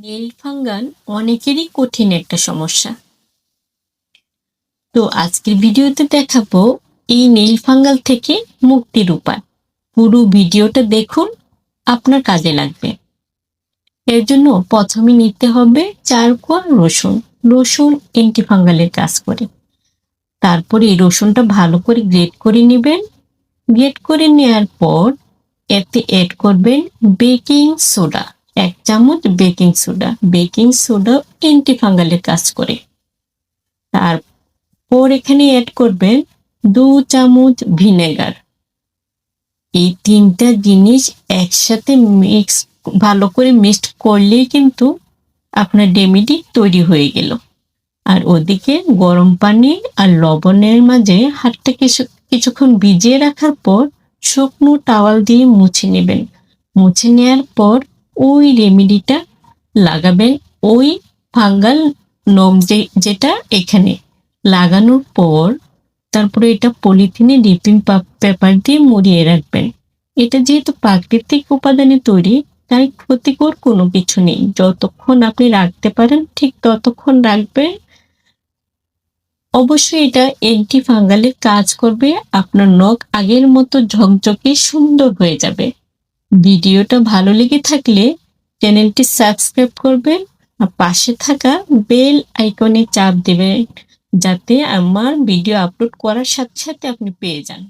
Nail fungal অনেকেরই কঠিন একটা সমস্যা। তো আজকের ভিডিওতে দেখাবো এই নীল ফাঙ্গাল থেকে মুক্তির উপায় পুরো ভিডিওটা দেখুন, আপনার কাজে লাগবে। এর জন্য প্রথমে নিতে হবে চার কোয়া রসুন রসুন অ্যান্টিফাঙ্গালের কাজ করে। তারপরে এই রসুনটা ভালো করে গ্রেট করে নেবেন। গ্রেট করে নেওয়ার পর এতে অ্যাড করবেন বেকিং সোডা। এক চামচ বেকিং সোডা। বেকিং সোডা অ্যান্টিফাঙ্গালের কাজ করে। তারপর এখানে অ্যাড করবেন দু চামচ ভিনেগার। এই তিনটা জিনিস একসাথে মিক্স ভালো করে মিক্সড করলেই কিন্তু আপনার ডেমিটি তৈরি হয়ে গেল। আর ওদিকে গরম পানি আর লবণের মাঝে হাতটা কিছু কিছুক্ষণ ভিজিয়ে রাখার পর শুকনো টাওয়াল দিয়ে মুছে নেবেন। মুছে নেওয়ার পর ওই রেমেডিটা লাগাবেন। ওই ফাঙ্গাল নোম যে, যেটা এখানে লাগানোর পর তারপরে এটা পলিথিনে রিপিং পেপার দিয়ে মুড়িয়ে রাখবেন। এটা যেহেতু প্রাকৃতিক উপাদানে তৈরি, তাই ক্ষতিকর কোনো কিছু নেই। যতক্ষণ আপনি রাখতে পারেন, ঠিক ততক্ষণ রাখবেন। অবশ্যই এটা অ্যান্টি ফাঙ্গালের কাজ করবে। আপনার নখ আগের মতো ঝকঝকে সুন্দর হয়ে যাবে। ভিডিওটা ভালো লেগে থাকলে চ্যানেলটি সাবস্ক্রাইব করবেন আর পাশে থাকা বেল আইকনে চাপ দেবেন যাতে আমার ভিডিও আপলোড করার সাথে সাথে আপনি পেয়ে যান।